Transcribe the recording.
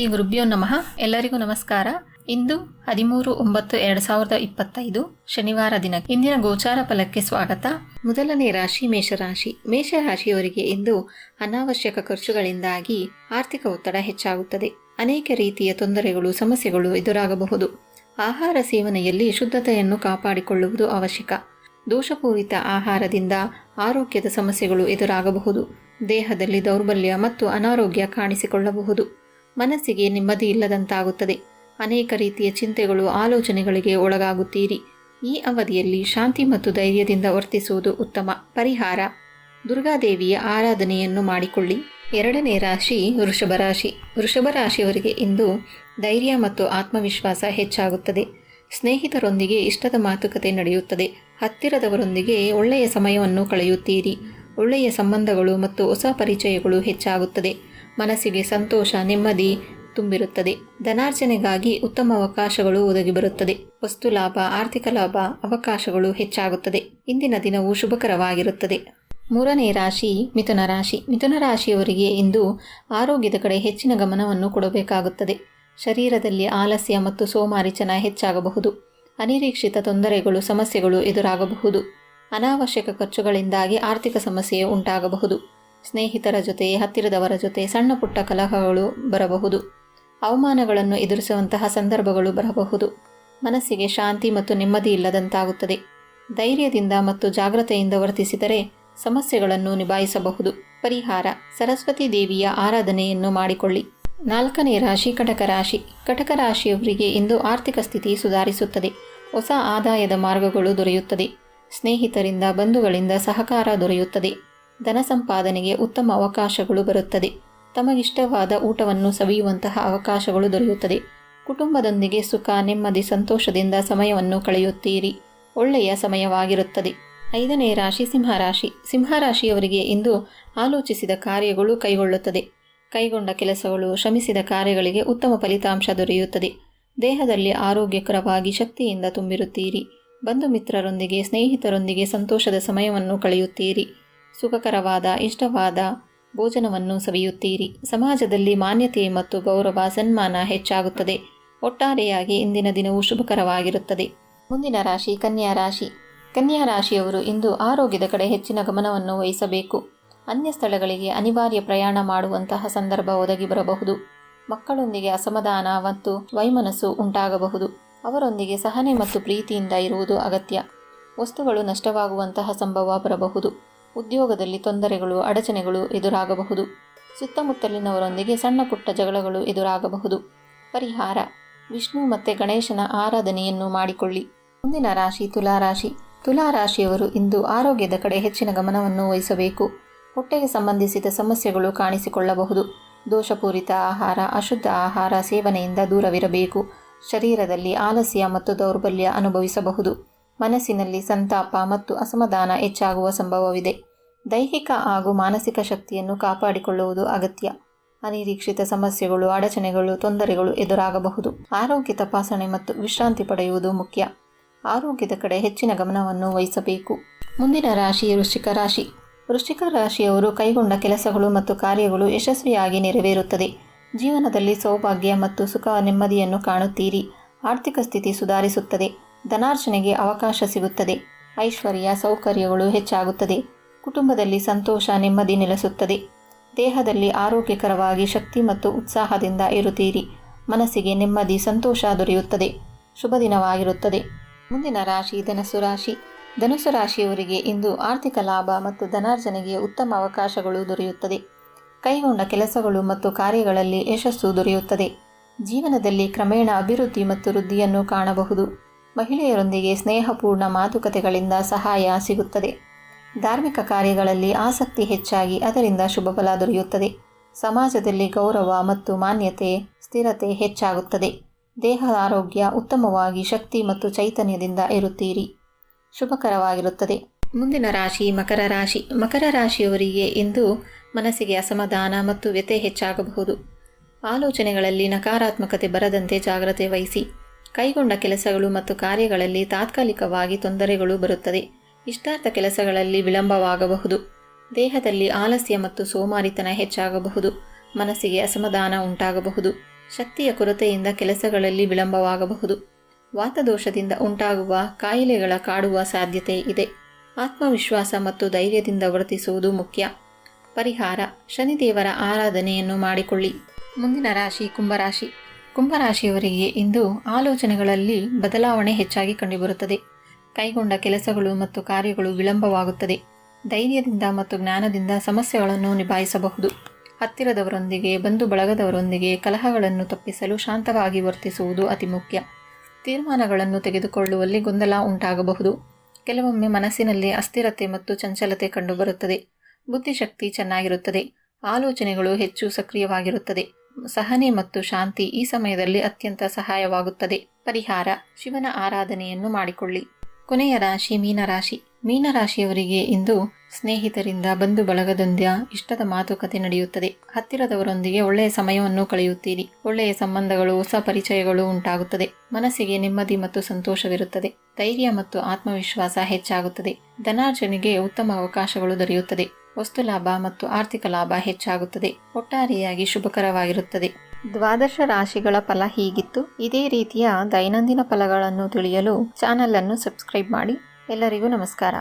ಶ್ರೀ ಗುರುಭ್ಯೋ ನಮಃ. ಎಲ್ಲರಿಗೂ ನಮಸ್ಕಾರ. ಇಂದು ಹದಿಮೂರು ಒಂಬತ್ತು ಎರಡು ಸಾವಿರದ ಇಪ್ಪತ್ತೈದು ಶನಿವಾರ ದಿನ. ಇಂದಿನ ಗೋಚಾರ ಫಲಕ್ಕೆ ಸ್ವಾಗತ. ಮೊದಲನೇ ರಾಶಿ ಮೇಷರಾಶಿ. ಮೇಷರಾಶಿಯವರಿಗೆ ಇಂದು ಅನಾವಶ್ಯಕ ಖರ್ಚುಗಳಿಂದಾಗಿ ಆರ್ಥಿಕ ಒತ್ತಡ ಹೆಚ್ಚಾಗುತ್ತದೆ. ಅನೇಕ ರೀತಿಯ ತೊಂದರೆಗಳು, ಸಮಸ್ಯೆಗಳು ಎದುರಾಗಬಹುದು. ಆಹಾರ ಸೇವನೆಯಲ್ಲಿ ಶುದ್ಧತೆಯನ್ನು ಕಾಪಾಡಿಕೊಳ್ಳುವುದು ಅವಶ್ಯಕ. ದೋಷಪೂರಿತ ಆಹಾರದಿಂದ ಆರೋಗ್ಯದ ಸಮಸ್ಯೆಗಳು ಎದುರಾಗಬಹುದು. ದೇಹದಲ್ಲಿ ದೌರ್ಬಲ್ಯ ಮತ್ತು ಅನಾರೋಗ್ಯ ಕಾಣಿಸಿಕೊಳ್ಳಬಹುದು. ಮನಸ್ಸಿಗೆ ನೆಮ್ಮದಿ ಇಲ್ಲದಂತಾಗುತ್ತದೆ. ಅನೇಕ ರೀತಿಯ ಚಿಂತೆಗಳು ಆಲೋಚನೆಗಳಿಗೆ ಒಳಗಾಗುತ್ತೀರಿ. ಈ ಅವಧಿಯಲ್ಲಿ ಶಾಂತಿ ಮತ್ತು ಧೈರ್ಯದಿಂದ ವರ್ತಿಸುವುದು ಉತ್ತಮ. ಪರಿಹಾರ. ದುರ್ಗಾದೇವಿಯ ಆರಾಧನೆಯನ್ನು ಮಾಡಿಕೊಳ್ಳಿ. ಎರಡನೇ ರಾಶಿ ವೃಷಭ ರಾಶಿ. ವೃಷಭ ರಾಶಿಯವರಿಗೆ ಇಂದು ಧೈರ್ಯ ಮತ್ತು ಆತ್ಮವಿಶ್ವಾಸ ಹೆಚ್ಚಾಗುತ್ತದೆ. ಸ್ನೇಹಿತರೊಂದಿಗೆ ಇಷ್ಟದ ಮಾತುಕತೆ ನಡೆಯುತ್ತದೆ. ಹತ್ತಿರದವರೊಂದಿಗೆ ಒಳ್ಳೆಯ ಸಮಯವನ್ನು ಕಳೆಯುತ್ತೀರಿ. ಒಳ್ಳೆಯ ಸಂಬಂಧಗಳು ಮತ್ತು ಹೊಸ ಪರಿಚಯಗಳು ಹೆಚ್ಚಾಗುತ್ತದೆ. ಮನಸ್ಸಿಗೆ ಸಂತೋಷ, ನೆಮ್ಮದಿ ತುಂಬಿರುತ್ತದೆ. ಧನಾರ್ಜನೆಗಾಗಿ ಉತ್ತಮ ಅವಕಾಶಗಳು ಒದಗಿ ಬರುತ್ತದೆ. ವಸ್ತು ಲಾಭ, ಆರ್ಥಿಕ ಲಾಭ, ಅವಕಾಶಗಳು ಹೆಚ್ಚಾಗುತ್ತದೆ. ಇಂದಿನ ದಿನವು ಶುಭಕರವಾಗಿರುತ್ತದೆ. ಮೂರನೇ ರಾಶಿ, ಮಿಥುನ ರಾಶಿ. ಮಿಥುನ ರಾಶಿಯವರಿಗೆ ಇಂದು ಆರೋಗ್ಯದ ಕಡೆ ಹೆಚ್ಚಿನ ಗಮನವನ್ನು ಕೊಡಬೇಕಾಗುತ್ತದೆ. ಶರೀರದಲ್ಲಿ ಆಲಸ್ಯ ಮತ್ತು ಸೋಮಾರಿತನ ಹೆಚ್ಚಾಗಬಹುದು. ಅನಿರೀಕ್ಷಿತ ತೊಂದರೆಗಳು, ಸಮಸ್ಯೆಗಳು ಎದುರಾಗಬಹುದು. ಅನಾವಶ್ಯಕ ಖರ್ಚುಗಳಿಂದಾಗಿ ಆರ್ಥಿಕ ಸಮಸ್ಯೆ ಉಂಟಾಗಬಹುದು. ಸ್ನೇಹಿತರ ಜೊತೆ, ಹತ್ತಿರದವರ ಜೊತೆ ಸಣ್ಣ ಪುಟ್ಟ ಕಲಹಗಳು ಬರಬಹುದು. ಅವಮಾನಗಳನ್ನು ಎದುರಿಸುವಂತಹ ಸಂದರ್ಭಗಳು ಬರಬಹುದು. ಮನಸ್ಸಿಗೆ ಶಾಂತಿ ಮತ್ತು ನೆಮ್ಮದಿ ಇಲ್ಲದಂತಾಗುತ್ತದೆ. ಧೈರ್ಯದಿಂದ ಮತ್ತು ಜಾಗ್ರತೆಯಿಂದ ವರ್ತಿಸಿದರೆ ಸಮಸ್ಯೆಗಳನ್ನು ನಿಭಾಯಿಸಬಹುದು. ಪರಿಹಾರ, ಸರಸ್ವತಿ ದೇವಿಯ ಆರಾಧನೆಯನ್ನು ಮಾಡಿಕೊಳ್ಳಿ. ನಾಲ್ಕನೇ ರಾಶಿ, ಕಟಕ ರಾಶಿ. ಕಟಕ ರಾಶಿಯವರಿಗೆ ಇಂದು ಆರ್ಥಿಕ ಸ್ಥಿತಿ ಸುಧಾರಿಸುತ್ತದೆ. ಹೊಸ ಆದಾಯದ ಮಾರ್ಗಗಳು ದೊರೆಯುತ್ತದೆ. ಸ್ನೇಹಿತರಿಂದ, ಬಂಧುಗಳಿಂದ ಸಹಕಾರ ದೊರೆಯುತ್ತದೆ. ಧನ ಸಂಪಾದನೆಗೆ ಉತ್ತಮ ಅವಕಾಶಗಳು ಬರುತ್ತದೆ. ತಮಗಿಷ್ಟವಾದ ಊಟವನ್ನು ಸವಿಯುವಂತಹ ಅವಕಾಶಗಳು ದೊರೆಯುತ್ತದೆ. ಕುಟುಂಬದೊಂದಿಗೆ ಸುಖ, ನೆಮ್ಮದಿ, ಸಂತೋಷದಿಂದ ಸಮಯವನ್ನು ಕಳೆಯುತ್ತೀರಿ. ಒಳ್ಳೆಯ ಸಮಯವಾಗಿರುತ್ತದೆ. ಐದನೇ ರಾಶಿ ಸಿಂಹರಾಶಿ. ಸಿಂಹರಾಶಿಯವರಿಗೆ ಇಂದು ಆಲೋಚಿಸಿದ ಕಾರ್ಯಗಳು ಕೈಗೊಳ್ಳುತ್ತದೆ. ಕೈಗೊಂಡ ಕೆಲಸಗಳು, ಶ್ರಮಿಸಿದ ಕಾರ್ಯಗಳಿಗೆ ಉತ್ತಮ ಫಲಿತಾಂಶ ದೊರೆಯುತ್ತದೆ. ದೇಹದಲ್ಲಿ ಆರೋಗ್ಯಕರವಾಗಿ ಶಕ್ತಿಯಿಂದ ತುಂಬಿರುತ್ತೀರಿ. ಬಂಧು ಮಿತ್ರರೊಂದಿಗೆ, ಸ್ನೇಹಿತರೊಂದಿಗೆ ಸಂತೋಷದ ಸಮಯವನ್ನು ಕಳೆಯುತ್ತೀರಿ. ಸುಖಕರವಾದ, ಇಷ್ಟವಾದ ಭೋಜನವನ್ನು ಸವಿಯುತ್ತೀರಿ. ಸಮಾಜದಲ್ಲಿ ಮಾನ್ಯತೆ ಮತ್ತು ಗೌರವ, ಸನ್ಮಾನ ಹೆಚ್ಚಾಗುತ್ತದೆ. ಒಟ್ಟಾರೆಯಾಗಿ ಇಂದಿನ ದಿನವು ಶುಭಕರವಾಗಿರುತ್ತದೆ. ಮುಂದಿನ ರಾಶಿ ಕನ್ಯಾ ರಾಶಿ. ಕನ್ಯಾ ರಾಶಿಯವರು ಇಂದು ಆರೋಗ್ಯದ ಕಡೆ ಹೆಚ್ಚಿನ ಗಮನವನ್ನು ವಹಿಸಬೇಕು. ಅನ್ಯ ಸ್ಥಳಗಳಿಗೆ ಅನಿವಾರ್ಯ ಪ್ರಯಾಣ ಮಾಡುವಂತಹ ಸಂದರ್ಭ ಒದಗಿ ಬರಬಹುದು. ಮಕ್ಕಳೊಂದಿಗೆ ಅಸಮಾಧಾನ ಮತ್ತು ವೈಮನಸ್ಸು ಉಂಟಾಗಬಹುದು. ಅವರೊಂದಿಗೆ ಸಹನೆ ಮತ್ತು ಪ್ರೀತಿಯಿಂದ ಇರುವುದು ಅಗತ್ಯ. ವಸ್ತುಗಳು ನಷ್ಟವಾಗುವಂತಹ ಸಂಭವ ಬರಬಹುದು. ಉದ್ಯೋಗದಲ್ಲಿ ತೊಂದರೆಗಳು, ಅಡಚಣೆಗಳು ಎದುರಾಗಬಹುದು. ಸುತ್ತಮುತ್ತಲಿನವರೊಂದಿಗೆ ಸಣ್ಣ ಪುಟ್ಟ ಜಗಳಗಳು ಎದುರಾಗಬಹುದು. ಪರಿಹಾರ. ವಿಷ್ಣು ಮತ್ತು ಗಣೇಶನ ಆರಾಧನೆಯನ್ನು ಮಾಡಿಕೊಳ್ಳಿ. ಮುಂದಿನ ರಾಶಿ ತುಲಾರಾಶಿ ತುಲಾರಾಶಿಯವರು ಇಂದು ಆರೋಗ್ಯದ ಕಡೆ ಹೆಚ್ಚಿನ ಗಮನವನ್ನು ವಹಿಸಬೇಕು. ಹೊಟ್ಟೆಗೆ ಸಂಬಂಧಿಸಿದ ಸಮಸ್ಯೆಗಳು ಕಾಣಿಸಿಕೊಳ್ಳಬಹುದು. ದೋಷಪೂರಿತ ಆಹಾರ, ಅಶುದ್ಧ ಆಹಾರ ಸೇವನೆಯಿಂದ ದೂರವಿರಬೇಕು. ಶರೀರದಲ್ಲಿ ಆಲಸ್ಯ ಮತ್ತು ದೌರ್ಬಲ್ಯ ಅನುಭವಿಸಬಹುದು. ಮನಸ್ಸಿನಲ್ಲಿ ಸಂತಾಪ ಮತ್ತು ಅಸಮಾಧಾನ ಹೆಚ್ಚಾಗುವ ಸಂಭವವಿದೆ. ದೈಹಿಕ ಹಾಗೂ ಮಾನಸಿಕ ಶಕ್ತಿಯನ್ನು ಕಾಪಾಡಿಕೊಳ್ಳುವುದು ಅಗತ್ಯ. ಅನಿರೀಕ್ಷಿತ ಸಮಸ್ಯೆಗಳು, ಅಡಚಣೆಗಳು, ತೊಂದರೆಗಳು ಎದುರಾಗಬಹುದು. ಆರೋಗ್ಯ ತಪಾಸಣೆ ಮತ್ತು ವಿಶ್ರಾಂತಿ ಪಡೆಯುವುದು ಮುಖ್ಯ. ಆರೋಗ್ಯದ ಕಡೆ ಹೆಚ್ಚಿನ ಗಮನವನ್ನು ವಹಿಸಬೇಕು. ಮುಂದಿನ ರಾಶಿ ವೃಶ್ಚಿಕ ರಾಶಿ. ವೃಶ್ಚಿಕ ರಾಶಿಯವರು ಕೈಗೊಂಡ ಕೆಲಸಗಳು ಮತ್ತು ಕಾರ್ಯಗಳು ಯಶಸ್ವಿಯಾಗಿ ನೆರವೇರುತ್ತದೆ. ಜೀವನದಲ್ಲಿ ಸೌಭಾಗ್ಯ ಮತ್ತು ಸುಖ ನೆಮ್ಮದಿಯನ್ನು ಕಾಣುತ್ತೀರಿ. ಆರ್ಥಿಕ ಸ್ಥಿತಿ ಸುಧಾರಿಸುತ್ತದೆ. ಧನಾರ್ಜನೆಗೆ ಅವಕಾಶ ಸಿಗುತ್ತದೆ. ಐಶ್ವರ್ಯ, ಸೌಕರ್ಯಗಳು ಹೆಚ್ಚಾಗುತ್ತದೆ. ಕುಟುಂಬದಲ್ಲಿ ಸಂತೋಷ, ನೆಮ್ಮದಿ ನೆಲೆಸುತ್ತದೆ. ದೇಹದಲ್ಲಿ ಆರೋಗ್ಯಕರವಾಗಿ ಶಕ್ತಿ ಮತ್ತು ಉತ್ಸಾಹದಿಂದ ಇರುತ್ತೀರಿ. ಮನಸ್ಸಿಗೆ ನೆಮ್ಮದಿ, ಸಂತೋಷ ದೊರೆಯುತ್ತದೆ. ಶುಭ ದಿನವಾಗಿರುತ್ತದೆ. ಮುಂದಿನ ರಾಶಿ ಧನಸ್ಸು ರಾಶಿ. ಧನುಸು ರಾಶಿಯವರಿಗೆ ಇಂದು ಆರ್ಥಿಕ ಲಾಭ ಮತ್ತು ಧನಾರ್ಜನೆಗೆ ಉತ್ತಮ ಅವಕಾಶಗಳು ದೊರೆಯುತ್ತದೆ. ಕೈಗೊಂಡ ಕೆಲಸಗಳು ಮತ್ತು ಕಾರ್ಯಗಳಲ್ಲಿ ಯಶಸ್ಸು ದೊರೆಯುತ್ತದೆ. ಜೀವನದಲ್ಲಿ ಕ್ರಮೇಣ ಅಭಿವೃದ್ಧಿ ಮತ್ತು ವೃದ್ಧಿಯನ್ನು ಕಾಣಬಹುದು. ಮಹಿಳೆಯರೊಂದಿಗೆ ಸ್ನೇಹಪೂರ್ಣ ಮಾತುಕತೆಗಳಿಂದ ಸಹಾಯ ಸಿಗುತ್ತದೆ. ಧಾರ್ಮಿಕ ಕಾರ್ಯಗಳಲ್ಲಿ ಆಸಕ್ತಿ ಹೆಚ್ಚಾಗಿ ಅದರಿಂದ ಶುಭ ಫಲ ದೊರೆಯುತ್ತದೆ. ಸಮಾಜದಲ್ಲಿ ಗೌರವ ಮತ್ತು ಮಾನ್ಯತೆ, ಸ್ಥಿರತೆ ಹೆಚ್ಚಾಗುತ್ತದೆ. ದೇಹದ ಆರೋಗ್ಯ ಉತ್ತಮವಾಗಿ ಶಕ್ತಿ ಮತ್ತು ಚೈತನ್ಯದಿಂದ ಇರುತ್ತೀರಿ. ಶುಭಕರವಾಗಿರುತ್ತದೆ. ಮುಂದಿನ ರಾಶಿ ಮಕರ ರಾಶಿ. ಮಕರ ರಾಶಿಯವರಿಗೆ ಇಂದು ಮನಸ್ಸಿಗೆ ಅಸಮಾಧಾನ ಮತ್ತು ವ್ಯತೆ ಹೆಚ್ಚಾಗಬಹುದು. ಆಲೋಚನೆಗಳಲ್ಲಿ ನಕಾರಾತ್ಮಕತೆ ಬರದಂತೆ ಜಾಗ್ರತೆ ವಹಿಸಿ. ಕೈಗೊಂಡ ಕೆಲಸಗಳು ಮತ್ತು ಕಾರ್ಯಗಳಲ್ಲಿ ತಾತ್ಕಾಲಿಕವಾಗಿ ತೊಂದರೆಗಳು ಬರುತ್ತದೆ. ಇಷ್ಟಾರ್ಥ ಕೆಲಸಗಳಲ್ಲಿ ವಿಳಂಬವಾಗಬಹುದು. ದೇಹದಲ್ಲಿ ಆಲಸ್ಯ ಮತ್ತು ಸೋಮಾರಿತನ ಹೆಚ್ಚಾಗಬಹುದು. ಮನಸ್ಸಿಗೆ ಅಸಮಾಧಾನ ಉಂಟಾಗಬಹುದು. ಶಕ್ತಿಯ ಕೊರತೆಯಿಂದ ಕೆಲಸಗಳಲ್ಲಿ ವಿಳಂಬವಾಗಬಹುದು. ವಾತದೋಷದಿಂದ ಉಂಟಾಗುವ, ಕಾಯಿಲೆಗಳ ಕಾಡುವ ಸಾಧ್ಯತೆ ಇದೆ. ಆತ್ಮವಿಶ್ವಾಸ ಮತ್ತು ಧೈರ್ಯದಿಂದ ವರ್ತಿಸುವುದು ಮುಖ್ಯ. ಪರಿಹಾರ, ಶನಿದೇವರ ಆರಾಧನೆಯನ್ನು ಮಾಡಿಕೊಳ್ಳಿ. ಮುಂದಿನ ರಾಶಿ ಕುಂಭರಾಶಿ. ಕುಂಭರಾಶಿಯವರಿಗೆ ಇಂದು ಆಲೋಚನೆಗಳಲ್ಲಿ ಬದಲಾವಣೆ ಹೆಚ್ಚಾಗಿ ಕಂಡುಬರುತ್ತದೆ. ಕೈಗೊಂಡ ಕೆಲಸಗಳು ಮತ್ತು ಕಾರ್ಯಗಳು ವಿಳಂಬವಾಗುತ್ತದೆ. ಧೈರ್ಯದಿಂದ ಮತ್ತು ಜ್ಞಾನದಿಂದ ಸಮಸ್ಯೆಗಳನ್ನು ನಿಭಾಯಿಸಬಹುದು. ಹತ್ತಿರದವರೊಂದಿಗೆ, ಬಂಧು ಬಳಗದವರೊಂದಿಗೆ ಕಲಹಗಳನ್ನು ತಪ್ಪಿಸಲು ಶಾಂತವಾಗಿ ವರ್ತಿಸುವುದು ಅತಿ ಮುಖ್ಯ. ತೀರ್ಮಾನಗಳನ್ನು ತೆಗೆದುಕೊಳ್ಳುವಲ್ಲಿ ಗೊಂದಲ ಉಂಟಾಗಬಹುದು. ಕೆಲವೊಮ್ಮೆ ಮನಸ್ಸಿನಲ್ಲಿ ಅಸ್ಥಿರತೆ ಮತ್ತು ಚಂಚಲತೆ ಕಂಡುಬರುತ್ತದೆ. ಬುದ್ಧಿಶಕ್ತಿ ಚೆನ್ನಾಗಿರುತ್ತದೆ. ಆಲೋಚನೆಗಳು ಹೆಚ್ಚು ಸಕ್ರಿಯವಾಗಿರುತ್ತದೆ. ಸಹನೆ ಮತ್ತು ಶಾಂತಿ ಈ ಸಮಯದಲ್ಲಿ ಅತ್ಯಂತ ಸಹಾಯವಾಗುತ್ತದೆ. ಪರಿಹಾರ, ಶಿವನ ಆರಾಧನೆಯನ್ನು ಮಾಡಿಕೊಳ್ಳಿ. ಕೊನೆಯ ರಾಶಿ ಮೀನರಾಶಿ ಮೀನರಾಶಿಯವರಿಗೆ ಇಂದು ಸ್ನೇಹಿತರಿಂದ ಬಂಧು ಬಳಗದೊಂದಿಯ ಇಷ್ಟದ ಮಾತುಕತೆ ನಡೆಯುತ್ತದೆ. ಹತ್ತಿರದವರೊಂದಿಗೆ ಒಳ್ಳೆಯ ಸಮಯವನ್ನು ಕಳೆಯುತ್ತೀರಿ. ಒಳ್ಳೆಯ ಸಂಬಂಧಗಳು ಹೊಸ ಪರಿಚಯಗಳು ಉಂಟಾಗುತ್ತದೆ. ಮನಸ್ಸಿಗೆ ನೆಮ್ಮದಿ ಮತ್ತು ಸಂತೋಷವಿರುತ್ತದೆ. ಧೈರ್ಯ ಮತ್ತು ಆತ್ಮವಿಶ್ವಾಸ ಹೆಚ್ಚಾಗುತ್ತದೆ. ಧನಾರ್ಜನೆಗೆ ಉತ್ತಮ ಅವಕಾಶಗಳು ದೊರೆಯುತ್ತದೆ. ವಸ್ತು ಲಾಭ ಮತ್ತು ಆರ್ಥಿಕ ಲಾಭ ಹೆಚ್ಚಾಗುತ್ತದೆ. ಒಟ್ಟಾರೆಯಾಗಿ ಶುಭಕರವಾಗಿರುತ್ತದೆ. ದ್ವಾದಶ ರಾಶಿಗಳ ಫಲ ಹೀಗಿತ್ತು. ಇದೇ ರೀತಿಯ ದೈನಂದಿನ ಫಲಗಳನ್ನು ತಿಳಿಯಲು ಚಾನಲ್ ಅನ್ನು ಸಬ್ಸ್ಕ್ರೈಬ್ ಮಾಡಿ. ಎಲ್ಲರಿಗೂ ನಮಸ್ಕಾರ.